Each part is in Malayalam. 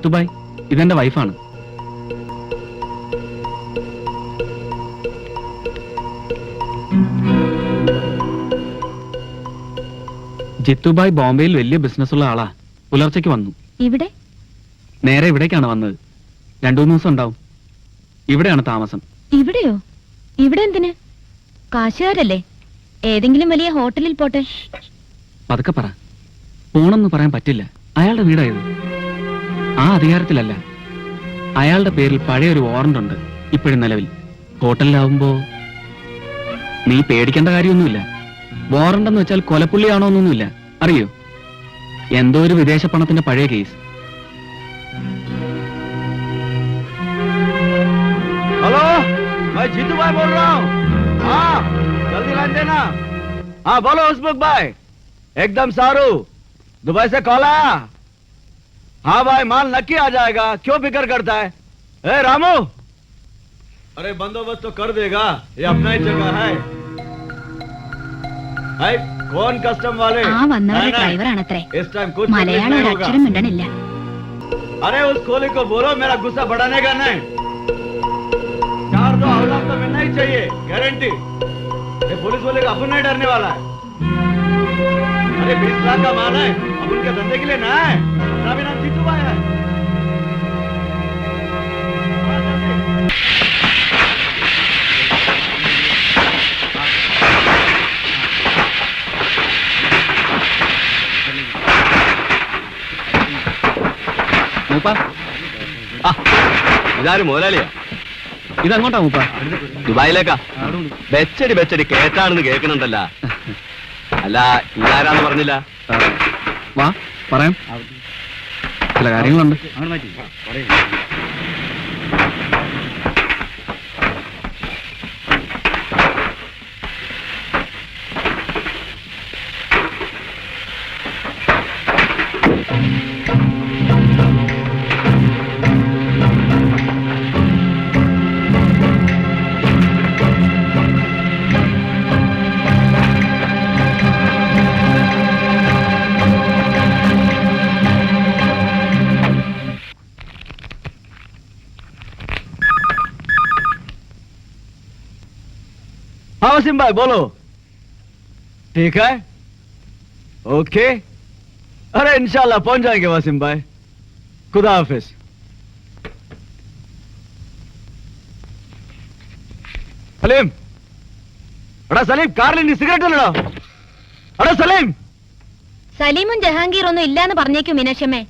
ജിത്തുബായ് ഇതെന്റെ വൈഫാണ്. ജിത്തുബായ് ബോംബെയിൽ വലിയ ബിസിനസ് ഉള്ള ആളാ. പുലർച്ചയ്ക്ക് വന്നു. ഇവിടെ? നേരെ ഇവിടേക്കാണ് വന്നത്. രണ്ടു മൂന്ന് ദിവസം ഉണ്ടാവും. ഇവിടെയാണ് താമസം. ഇവിടെയോ? ഇവിടെ എന്തിന്? കാശുകാരല്ലേ? ഏതെങ്കിലും വലിയ ഹോട്ടലിൽ പോട്ടെ. പതുക്കെ പറ. പോണെന്ന് പറയാൻ പറ്റില്ല. അയാളുടെ വീടായത് ആ അധികാരത്തിലല്ല അയാളുടെ പേരിൽ പഴയ ഒരു വാറണ്ട് ഉണ്ട് ഇപ്പോഴും നിലവിൽ ഹോട്ടലിലാവുമ്പോ നീ പേടിക്കേണ്ട കാര്യമൊന്നുമില്ല വാറണ്ട് എന്ന് വെച്ചാൽ കൊലപ്പുള്ളിയാണോ എന്നൊന്നുമില്ല അറിയോ എന്തോ ഒരു വിദേശ പണത്തിന്റെ പഴയ കേസ് हेलो मैं जीतू भाई बोल रहा हूँ हाँ जल्दी लाइन देना हाँ बोलो उस्मुख भाई एकदम सारू दुबई से कॉल आया हाँ भाई माल नक्की आ जाएगा क्यों फिक्र करता है ए रामू अरे बंदोबस्त तो कर देगा ये अपना ही जगह है है कौन कस्टम वाले ആ വന്നവരുടെ नहीं, नहीं, ഡ്രൈവറാണത്രേ इस टाइम कुछ മലയാളം नहीं ഒരു होगा അക്ഷരം മിണ്ടണില്ല अरे उस कोहली को बोलो मेरा गुस्सा बढ़ाने का नहीं चार दो औलाद तो मिलना ही चाहिए गारंटी ये पुलिस वाले का अपन नहीं डरने वाला है अरे बीस लाख का माल है अब उनके धंधे के लिए ना है अपना भी नाम जीतू भाई है हाँ, जल्दी। മൂപ്പ ഇതാരും മുതലാളിയാ ഇതങ്ങോട്ടാ മൂപ്പ ദുബായിലേക്കാ ബെച്ചടി ബെച്ചടി കേട്ടാണെന്ന് കേൾക്കുന്നുണ്ടല്ല അല്ല ഇതാരാന്ന് പറഞ്ഞില്ല. വാ പറയാം. ചില കാര്യങ്ങളുണ്ട്. हाँ वसीम भाई बोलो ठीक है ओके अरे इंशाल्लाह पहुंच जाएंगे वसीम भाई खुदा हाफिज സലീം എടാ സലീം കാറിൽ ഇനി സിഗരറ്റ് അല്ലടാ എടാ സലീം സലീമും ജഹാംഗീർ ഒന്നും ഇല്ലാന്ന് പറഞ്ഞേക്കും മീനാക്ഷമ്മേ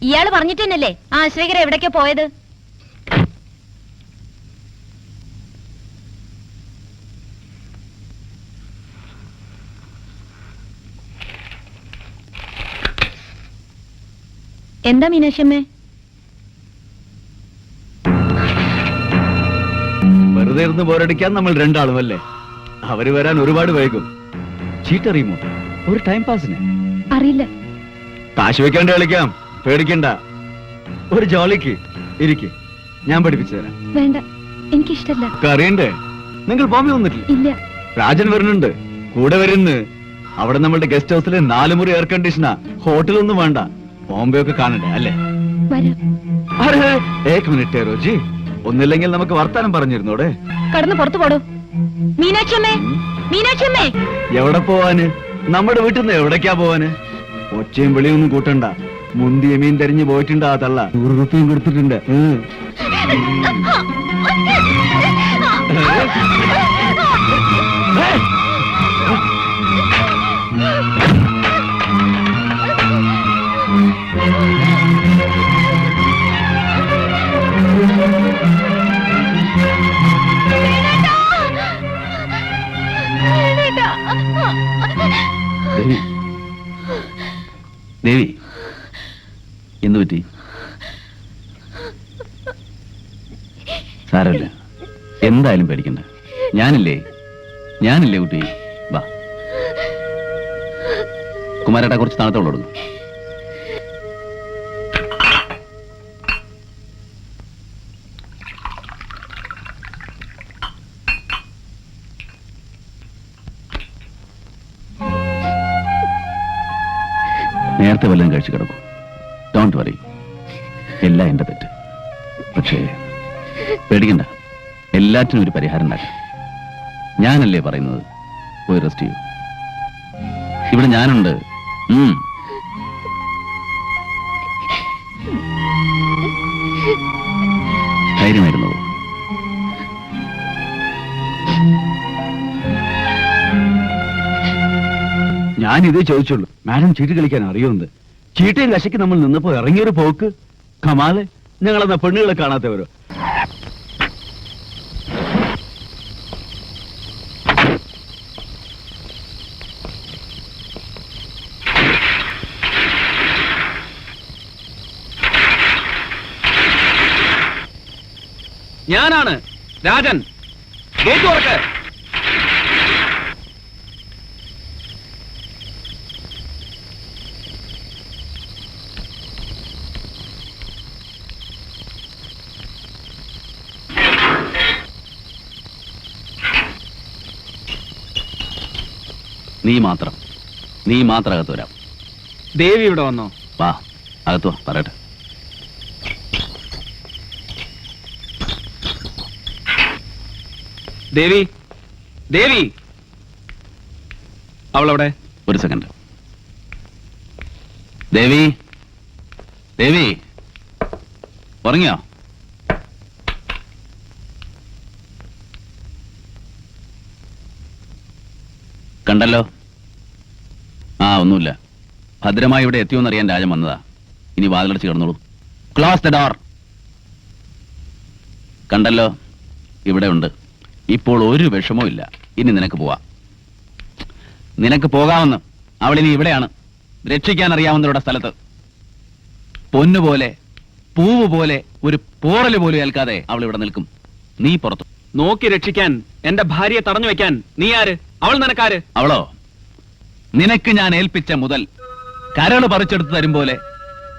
ഇയാള് പറഞ്ഞിട്ട് തന്നെയല്ലേ ആ ആശ്രയകർ എവിടേക്കാ പോയത് എന്താ മീനാക്ഷമ്മേ വെറുതെ ഇരുന്ന് പോരടിക്കാൻ നമ്മൾ രണ്ടാളും അല്ലേ അവർ വരാൻ ഒരുപാട് വൈകും. ചീറ്ററിയുമോ ഒരു ടൈം പാസിന് അറിയില്ല. കാശ് വെക്കാണ്ട് കളിക്കാം. പേടിക്കണ്ട. ഒരു ജോളിക്ക് ഇരിക്ക്. ഞാൻ പഠിപ്പിച്ചു തരാം. വേണ്ട. എനിക്കിഷ്ടല്ല. ഒക്കെ അറിയണ്ടേ നിങ്ങൾ ബോംബെ വന്നിട്ടില്ല? ഇല്ല. രാജൻ വരുന്നുണ്ട്. കൂടെ വരുന്ന്. അവിടെ നമ്മളുടെ ഗസ്റ്റ് ഹൗസിലെ നാല് മുറി എയർ കണ്ടീഷനാ ഹോട്ടലൊന്നും വേണ്ട. ബോംബെ ഒക്കെ കാണണ്ടേ അല്ലേ? വരാം. ഏക് മിനിറ്റ് റോജി. ഒന്നില്ലെങ്കിൽ നമുക്ക് വർത്താനം പറഞ്ഞിരുന്നോടെ. കടന്ന് പുറത്തു പോടൂ. മീനാക്ഷമ്മേ മീനാക്ഷമ്മേ എവിടെ പോവാന്? നമ്മുടെ വീട്ടിൽ നിന്ന് എവിടേക്കാ പോവാന്? ഒച്ചയും വിളിയൊന്നും കൂട്ടണ്ട. മുന്തിയ മീൻ തെരഞ്ഞു പോയിട്ടുണ്ട് ആ തള്ള. നൂറ് റുപ്യയും കൊടുത്തിട്ടുണ്ട്. ഉം. ദേവി. ദേവി എന്തു പറ്റി? എന്തായാലും പേടിക്കണ്ട. ഞാനില്ലേ? ഞാനില്ലേ കുട്ടി? വാ. കുമാരേട്ടാ കുറച്ച് തണുത്തോളം നേരത്തെ വല്ലതും കഴിച്ചു കിടക്കും. ഡോണ്ട് വറി എല്ലാം എന്റെ തെറ്റ്. പക്ഷേ പേടിക്കണ്ട. എല്ലാറ്റിനും ഒരു പരിഹാരം ഉണ്ടാക്കാം. ഞാനല്ലേ പറയുന്നത്? പോയി റെസ്റ്റ് ചെയ്യൂ. ഇവിടെ ഞാനുണ്ട്. ധൈര്യമായിരുന്നു? ഞാൻ ഇതേ ചോദിച്ചുള്ളൂ. മാഡം ചീട്ട് കളിക്കാൻ അറിയുമെന്ന് ചീട്ടയും കശയ്ക്ക് നമ്മൾ നിന്നപ്പോ ഇറങ്ങിയൊരു പോക്ക്. കമാൽ ഞങ്ങളെന്നാ പെണ്ണുകളെ കാണാത്തവരോ? ഞാനാണ് രാജൻ. ഗേറ്റ് നീ മാത്രം. നീ മാത്രം അകത്ത് വരാം. ദേവി ഇവിടെ വന്നോ? വാ അകത്ത് വാ പറയട്ടെ. ദേവി ദേവി. അവളവിടെ? ഒരു സെക്കൻഡ് ദേവി ദേവി. ഉറങ്ങിയോ? കണ്ടല്ലോ? ആ ഒന്നുമില്ല. ഭദ്രമായി ഇവിടെ എത്തിയോന്നറിയാൻ രാജൻ വന്നതാ. ഇനി വാതിലടച്ച് കിടന്നോളൂ. ക്ലോസ് ദ ഡോർ കണ്ടല്ലോ ഇവിടെ ഉണ്ട്. ഇപ്പോൾ ഒരു വിഷമവും ഇല്ല. ഇനി നിനക്ക് പോവാ. നിനക്ക് പോകാമെന്ന്. അവളിനി ഇവിടെയാണ്. രക്ഷിക്കാൻ അറിയാവുന്നവരുടെ സ്ഥലത്ത് പൊന്നുപോലെ പൂവ് പോലെ ഒരു പോറൽ പോലും ഏൽക്കാതെ അവൾ ഇവിടെ നിൽക്കും. നീ പുറത്തു. നോക്കി രക്ഷിക്കാൻ എന്റെ ഭാര്യയെ തടഞ്ഞു വെക്കാൻ നീ ആര്? അവൾ നിനക്കാര്? അവളോ? നിനക്ക് ഞാൻ ഏൽപ്പിച്ച മുതൽ കരൾ പറിച്ചെടുത്ത് തരും പോലെ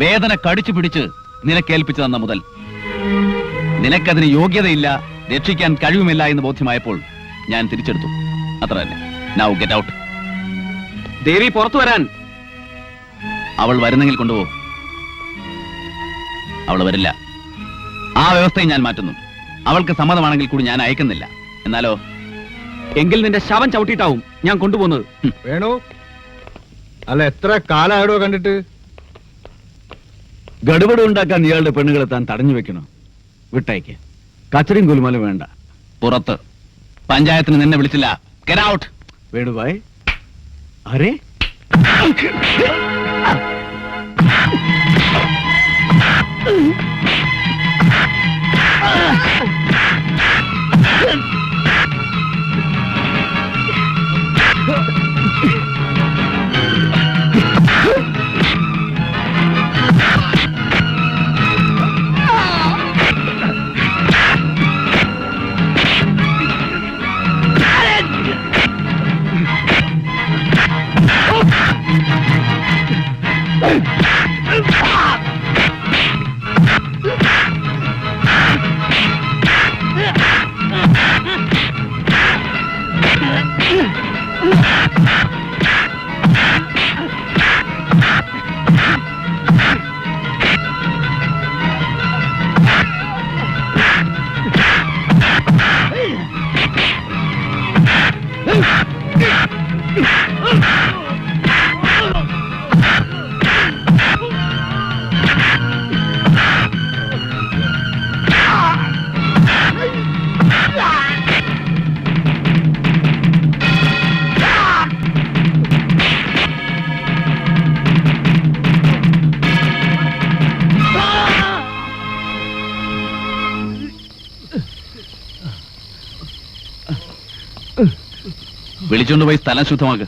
വേദന കടിച്ചു പിടിച്ച് നിനക്ക് ഏൽപ്പിച്ചു തന്ന മുതൽ. നിനക്കതിന് യോഗ്യതയില്ല രക്ഷിക്കാൻ കഴിവുമില്ല എന്ന് ബോധ്യമായപ്പോൾ ഞാൻ തിരിച്ചെടുത്തു. അത്ര തന്നെ. നൗ ഗെറ്റ് ഔട്ട് ദേവി പുറത്തു വരാൻ. അവൾ വരുന്നെങ്കിൽ കൊണ്ടുപോ. അവൾ വരില്ല. ആ വ്യവസ്ഥയും ഞാൻ മാറ്റുന്നു. അവൾക്ക് സമ്മതമാണെങ്കിൽ കൂടി ഞാൻ അയക്കുന്നില്ല. എന്നാലോ? എങ്കിൽ നിന്റെ ശവം ചവിട്ടിയിട്ടാവും ഞാൻ കൊണ്ടുപോകുന്നത്. വേണു. അല്ല എത്ര കാലായിടോ കണ്ടിട്ട്? ഗഡുപട ഉണ്ടാക്കാൻ ഇയാളുടെ പെണ്ണുകളെ താൻ തടഞ്ഞു വെക്കണോ? വിട്ടയക്ക്. കച്ചറിയും കുലുമലും വേണ്ട. പുറത്ത്. പഞ്ചായത്തിന് നിന്നെ വിളിച്ചില്ല. ഗെറ്റ് ഔട്ട് വേണുഭായ് അരേ വിളിച്ചുകൊണ്ട് പോയി സ്ഥലം ശുദ്ധമാക്ക്.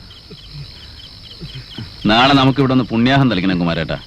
നാളെ നമുക്ക് ഇവിടെ ഒന്ന് പുണ്യാഹം തളിക്കണം കുമാരേട്ടാ.